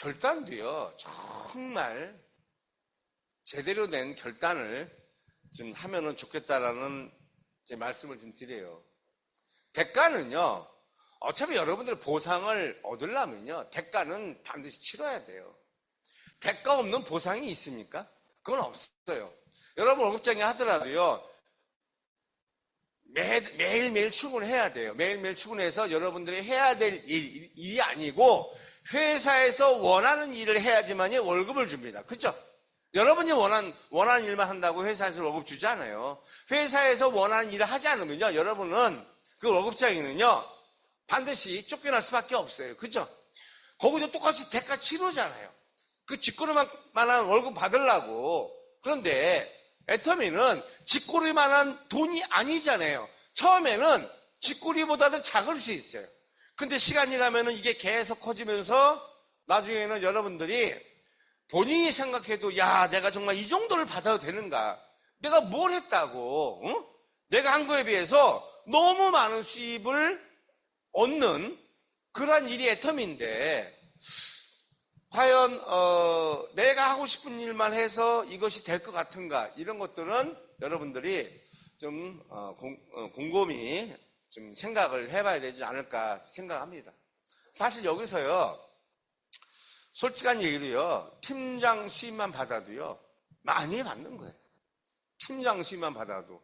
결단도요, 정말 제대로 된 결단을 좀 하면은 좋겠다라는 제 말씀을 좀 드려요. 대가는요, 어차피 여러분들 보상을 얻으려면요, 대가는 반드시 치러야 돼요. 대가 없는 보상이 있습니까? 그건 없어요. 여러분 월급쟁이 하더라도요, 매, 매일매일 출근해야 돼요. 매일매일 출근해서 여러분들이 해야 될 일, 일이 아니고 회사에서 원하는 일을 해야지만이 월급을 줍니다. 그죠? 여러분이 원하는, 원하는 일만 한다고 회사에서 월급 주지 않아요. 회사에서 원하는 일을 하지 않으면요. 여러분은 그 월급장에는요. 반드시 쫓겨날 수밖에 없어요. 그죠? 거기도 똑같이 대가 치르잖아요. 그 짓거리만한 월급 받으려고. 그런데 애터미는 짓거리만한 돈이 아니잖아요. 처음에는 짓거리보다도 작을 수 있어요. 근데 시간이 가면은 이게 계속 커지면서 나중에는 여러분들이 본인이 생각해도 야 내가 정말 이 정도를 받아도 되는가? 내가 뭘 했다고? 응? 내가 한 거에 비해서 너무 많은 수입을 얻는 그러한 일이 애텀인데 과연 어, 내가 하고 싶은 일만 해서 이것이 될 것 같은가 이런 것들은 여러분들이 좀 어, 공, 어, 곰곰이 좀 생각을 해봐야 되지 않을까 생각합니다. 사실 여기서요 솔직한 얘기로요 팀장 수입만 받아도요 많이 받는 거예요. 팀장 수입만 받아도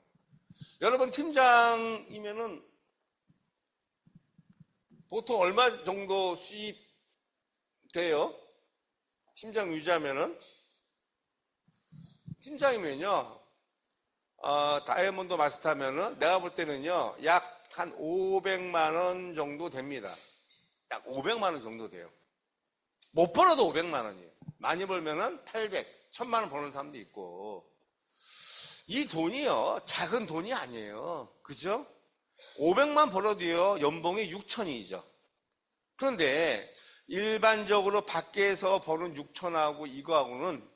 여러분 팀장이면은 보통 얼마 정도 수입 돼요? 팀장 유지하면은 팀장이면요 어, 다이아몬드 마스터면은 내가 볼 때는요 약 한 500만 원 정도 됩니다. 약 500만 원 정도 돼요. 못 벌어도 500만 원이에요. 많이 벌면은 800, 1000만 원 버는 사람도 있고 이 돈이요 작은 돈이 아니에요. 그죠? 500만 벌어도요 연봉이 6천이죠. 그런데 일반적으로 밖에서 버는 6천하고 이거하고는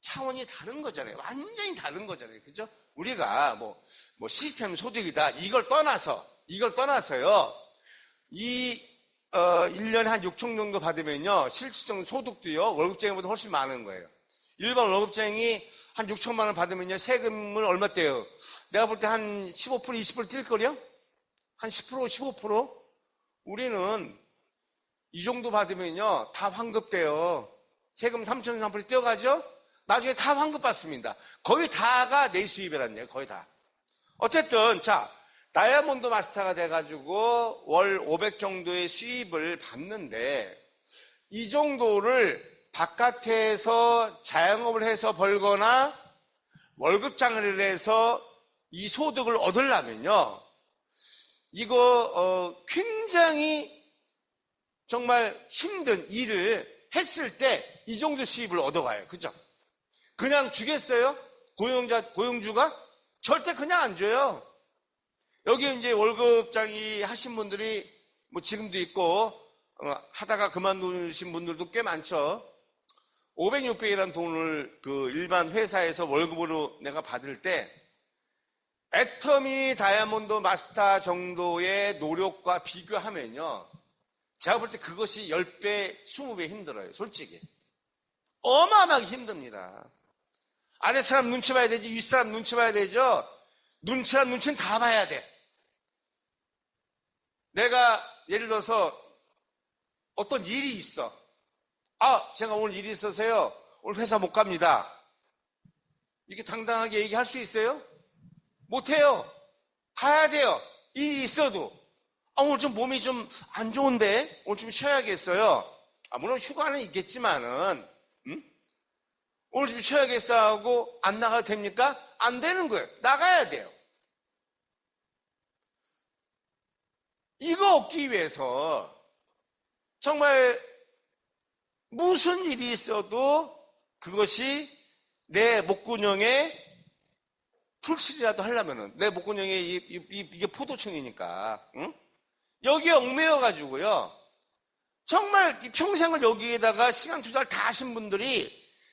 차원이 다른 거잖아요. 완전히 다른 거잖아요. 그죠? 우리가 뭐, 뭐 시스템 소득이다. 이걸 떠나서, 이걸 떠나서요. 이, 어, 1년에 한 6천 정도 받으면요. 실질적 소득도요. 월급쟁이보다 훨씬 많은 거예요. 일반 월급쟁이 한 6천만 원 받으면요. 세금을 얼마 떼요? 내가 볼 때 한 15% 20% 뛸걸요? 한10% 15%? 우리는 이 정도 받으면요. 다 환급돼요. 세금 3천 3% 떼어가죠? 나중에 다 환급 받습니다. 거의 다가 내 수입이란 얘기예요. 거의 다. 어쨌든 자 다이아몬드 마스터가 돼가지고 월 500 정도의 수입을 받는데 이 정도를 바깥에서 자영업을 해서 벌거나 월급장을 해서 이 소득을 얻으려면요. 이거 어, 굉장히 정말 힘든 일을 했을 때 이 정도 수입을 얻어가요. 그죠? 그냥 주겠어요? 고용자, 고용주가? 절대 그냥 안 줘요. 여기 이제 월급장이 하신 분들이 뭐 지금도 있고, 어, 하다가 그만두신 분들도 꽤 많죠. 500, 600이라는 돈을 그 일반 회사에서 월급으로 내가 받을 때, 애터미 다이아몬드 마스터 정도의 노력과 비교하면요. 제가 볼 때 그것이 10배, 20배 힘들어요. 솔직히. 어마어마하게 힘듭니다. 아래 사람 눈치 봐야 되지, 윗 사람 눈치 봐야 되죠? 눈치랑 눈치는 다 봐야 돼. 내가 예를 들어서 어떤 일이 있어. 아, 제가 오늘 일이 있어서요. 오늘 회사 못 갑니다. 이렇게 당당하게 얘기할 수 있어요? 못해요. 가야 돼요. 일이 있어도. 아, 오늘 좀 몸이 좀 안 좋은데? 오늘 좀 쉬어야겠어요. 아, 물론 휴가는 있겠지만은, 음? 오늘 좀 쉬어야겠어 하고 안 나가도 됩니까? 안 되는 거예요. 나가야 돼요. 이거 얻기 위해서 정말 무슨 일이 있어도 그것이 내 목구멍에 풀칠이라도 하려면은 내 목구멍에 이, 이, 이 게 포도청이니까 응? 여기에 얽매여 가지고요 정말 평생을 여기에다가 시간 투자를 다 하신 분들이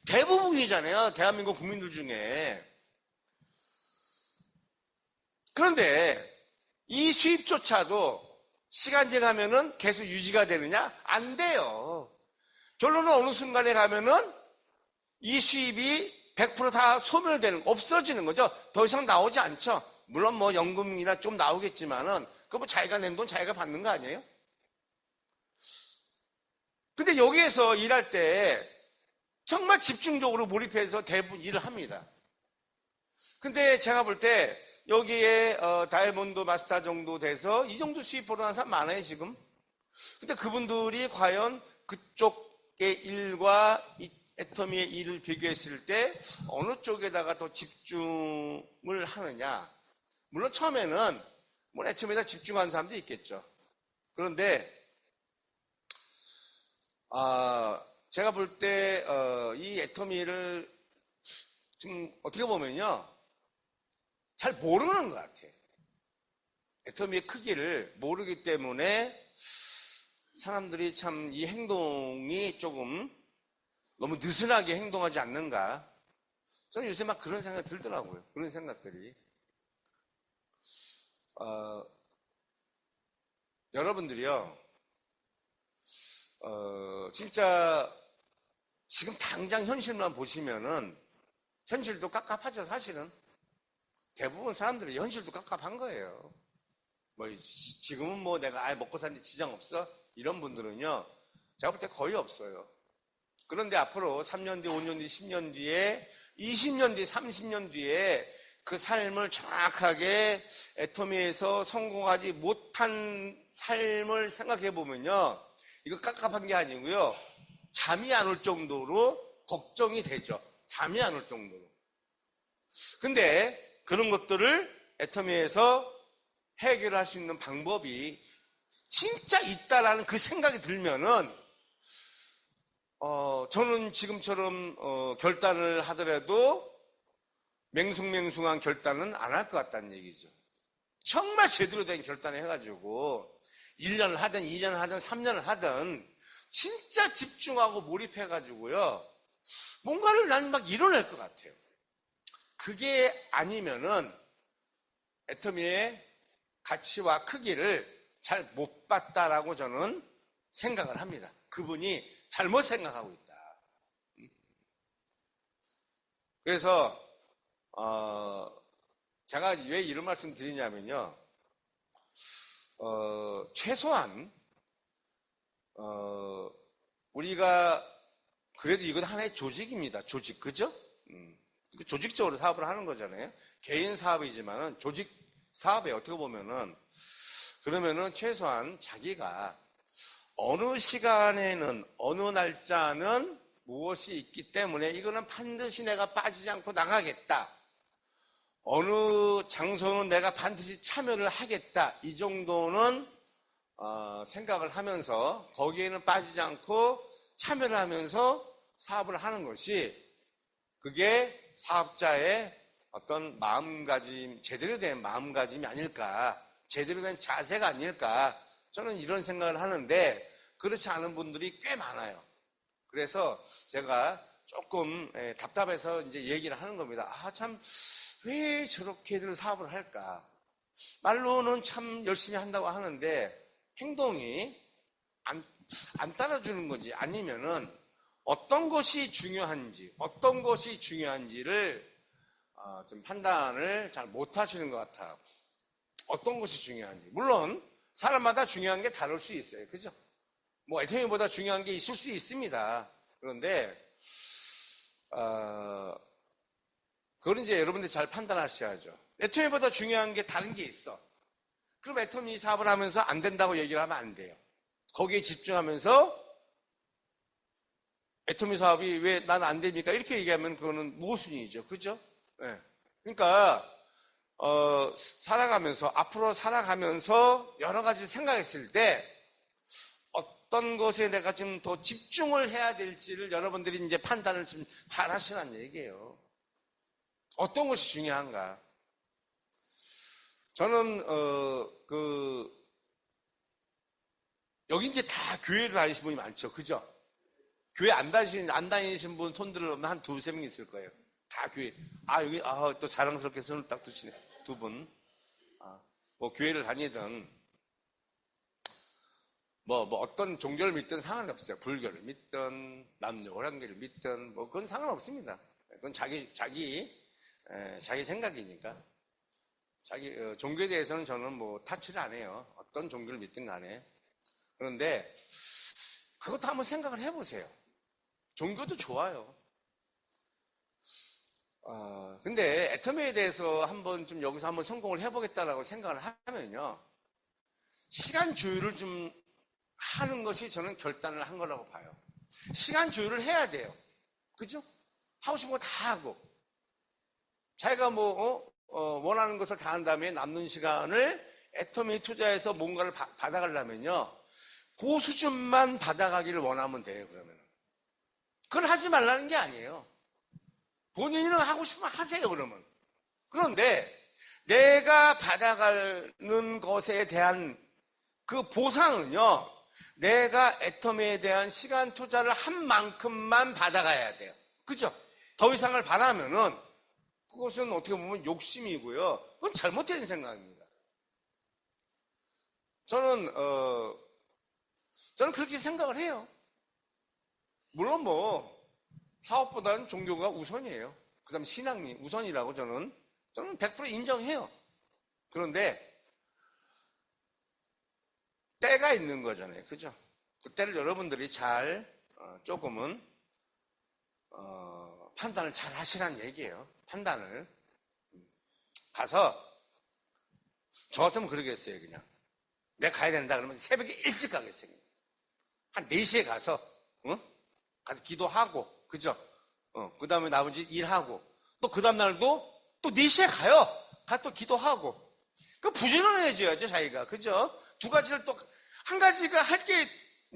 대부분이잖아요 대한민국 국민들 중에 그런데 이 수입조차도 시간 지나면은 계속 유지가 되느냐? 안 돼요. 결론은 어느 순간에 가면은 이 수입이 100%다 소멸되는, 없어지는 거죠. 더 이상 나오지 않죠. 물론 뭐 연금이나 좀 나오겠지만은, 그거 뭐 자기가 낸 돈 자기가 받는 거 아니에요? 근데 여기에서 일할 때 정말 집중적으로 몰입해서 대부분 일을 합니다. 근데 제가 볼 때 여기에 어, 다이아몬드 마스터 정도 돼서 이 정도 수입 벌어난 사람 많아요 지금. 근데 그분들이 과연 그쪽의 일과 이 애터미의 일을 비교했을 때 어느 쪽에다가 더 집중을 하느냐. 물론 처음에는 뭐 애터미에다 집중하는 사람도 있겠죠. 그런데 아, 제가 볼 때, 어, 이 애터미를 지금 어떻게 보면요. 잘 모르는 것 같아요. 애터미의 크기를 모르기 때문에 사람들이 참 이 행동이 조금 너무 느슨하게 행동하지 않는가. 저는 요새 막 그런 생각이 들더라고요. 그런 생각들이. 어, 여러분들이요. 어, 진짜 지금 당장 현실만 보시면은 현실도 깝깝하죠, 사실은. 대부분 사람들이 현실도 깝깝한 거예요. 뭐 지- 지금은 뭐 내가 아예 먹고 사는데 지장 없어? 이런 분들은요. 제가 볼 때 거의 없어요. 그런데 앞으로 3년 뒤, 5년 뒤, 10년 뒤에 20년 뒤, 30년 뒤에 그 삶을 정확하게 애터미에서 성공하지 못한 삶을 생각해 보면요. 이거 깝깝한 게 아니고요. 잠이 안 올 정도로 걱정이 되죠. 잠이 안 올 정도로. 근데 그런 것들을 애터미에서 해결할 수 있는 방법이 진짜 있다라는 그 생각이 들면은 어, 저는 지금처럼 어, 결단을 하더라도 맹숭맹숭한 결단은 안 할 것 같다는 얘기죠. 정말 제대로 된 결단을 해가지고 1년을 하든 2년을 하든 3년을 하든 진짜 집중하고 몰입해가지고요. 뭔가를 나는 막 이뤄낼 것 같아요. 그게 아니면은 애터미의 가치와 크기를 잘 못 봤다라고 저는 생각을 합니다. 그분이 잘못 생각하고 있다. 그래서 어, 제가 왜 이런 말씀 드리냐면요. 어, 최소한 어, 우리가 그래도 이건 하나의 조직입니다. 조직 그죠? 음, 조직적으로 사업을 하는 거잖아요. 개인 사업이지만은 조직 사업에 어떻게 보면은 그러면은 최소한 자기가 어느 시간에는 어느 날짜는 무엇이 있기 때문에 이거는 반드시 내가 빠지지 않고 나가겠다. 어느 장소는 내가 반드시 참여를 하겠다. 이 정도는 어, 생각을 하면서 거기에는 빠지지 않고 참여를 하면서 사업을 하는 것이 그게 사업자의 어떤 마음가짐, 제대로 된 마음가짐이 아닐까, 제대로 된 자세가 아닐까, 저는 이런 생각을 하는데, 그렇지 않은 분들이 꽤 많아요. 그래서 제가 조금 예, 답답해서 이제 얘기를 하는 겁니다. 아, 참, 왜 저렇게들 사업을 할까? 말로는 참 열심히 한다고 하는데, 행동이 안, 안 따라주는 건지 아니면은 어떤 것이 중요한지, 어떤 것이 중요한지를 어, 좀 판단을 잘 못 하시는 것 같아요. 어떤 것이 중요한지. 물론 사람마다 중요한 게 다를 수 있어요. 그죠? 뭐 애터미보다 중요한 게 있을 수 있습니다. 그런데 어, 그걸 이제 여러분들이 잘 판단하셔야죠. 애터미보다 중요한 게 다른 게 있어. 그럼 애터미 사업을 하면서 안 된다고 얘기를 하면 안 돼요. 거기에 집중하면서 애터미 사업이 왜 난 안 됩니까? 이렇게 얘기하면 그거는 모순이죠. 그죠? 네. 그러니까 어, 살아가면서 앞으로 살아가면서 여러 가지 생각했을 때 어떤 것에 내가 지금 더 집중을 해야 될지를 여러분들이 이제 판단을 좀잘 하시라는 얘기예요. 어떤 것이 중요한가? 저는 어, 그 여기 이제 다 교회를 다니시는 분이 많죠. 그죠? 교회 안 다니신, 안 다니신 분 손 들으면 한 두세 명 있을 거예요. 다 교회. 아, 여기, 아, 또 자랑스럽게 손을 딱 드시네. 두 분. 아, 뭐, 교회를 다니든. 뭐, 뭐 어떤 종교를 믿든 상관없어요. 불교를 믿든 남녀 호랑기를 믿든 뭐 그건 상관없습니다. 그건 자기 자기 에, 자기 생각이니까. 자기 어, 종교에 대해서는 저는 뭐 타치를 안 해요. 어떤 종교를 믿든 간에. 그런데 그것도 한번 생각을 해보세요. 종교도 좋아요. 어, 근데 애터미에 대해서 한번 좀 여기서 한번 성공을 해보겠다라고 생각을 하면요. 시간 조율을 좀 하는 것이 저는 결단을 한 거라고 봐요. 시간 조율을 해야 돼요. 그죠? 하고 싶은 거 다 하고. 자기가 뭐, 어? 어, 원하는 것을 다 한 다음에 남는 시간을 애터미 투자해서 뭔가를 바- 받아가려면요. 그 수준만 받아가기를 원하면 돼요, 그러면. 그걸 하지 말라는 게 아니에요. 본인은 하고 싶으면 하세요, 그러면. 그런데 내가 받아가는 것에 대한 그 보상은요, 내가 애터미에 대한 시간 투자를 한 만큼만 받아가야 돼요. 그죠? 더 이상을 바라면은 그것은 어떻게 보면 욕심이고요. 그건 잘못된 생각입니다. 저는, 어, 저는 그렇게 생각을 해요. 물론 뭐, 사업보다는 종교가 우선이에요. 그 다음에 신앙이 우선이라고 저는, 저는 100% 인정해요. 그런데, 때가 있는 거잖아요. 그죠? 그 때를 여러분들이 잘, 어, 조금은, 어, 판단을 잘 하시라는 얘기예요. 판단을. 가서, 저 같으면 그러겠어요, 그냥. 내가 가야 된다 그러면 새벽에 일찍 가겠어요. 한 4시에 가서, 어? 가서 기도하고, 그죠? 어, 그 다음에 나머지 일하고, 또 그 다음날도 또 4시에 가요. 가또 기도하고. 그 부지런해져야죠, 자기가. 그죠? 두 가지를 또, 한 가지가 할 게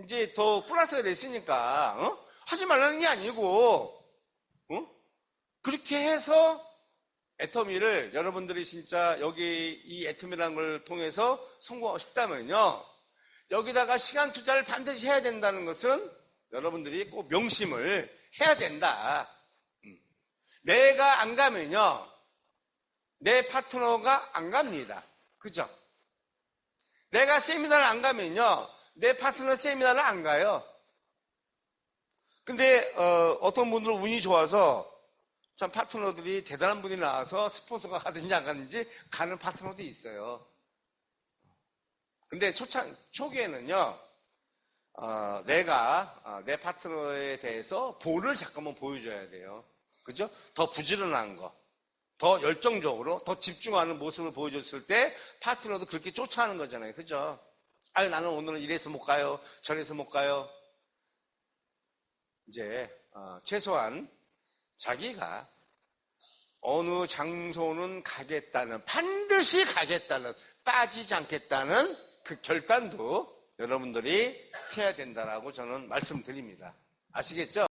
이제 더 플러스가 됐으니까, 어? 하지 말라는 게 아니고, 어? 그렇게 해서 애터미를 여러분들이 진짜 여기 이 애터미라는 걸 통해서 성공하고 싶다면요. 여기다가 시간 투자를 반드시 해야 된다는 것은 여러분들이 꼭 명심을 해야 된다. 음. 내가 안 가면요. 내 파트너가 안 갑니다. 그죠? 내가 세미나를 안 가면요. 내 파트너 세미나를 안 가요. 근데 어, 떤 분들은 운이 좋아서 참 파트너들이 대단한 분이 나와서 스폰서가 가든지 안 가든지 가는 파트너도 있어요. 근데 초창, 초기에는요, 어, 내가 어, 내 파트너에 대해서 볼을 잠깐만 보여줘야 돼요. 그죠? 더 부지런한 거, 더 열정적으로, 더 집중하는 모습을 보여줬을 때 파트너도 그렇게 쫓아하는 거잖아요. 그죠? 아유, 나는 오늘은 이래서 못 가요. 저래서 못 가요. 이제, 어, 최소한 자기가 어느 장소는 가겠다는, 반드시 가겠다는, 빠지지 않겠다는 그 결단도 여러분들이 해야 된다라고 저는 말씀드립니다. 아시겠죠?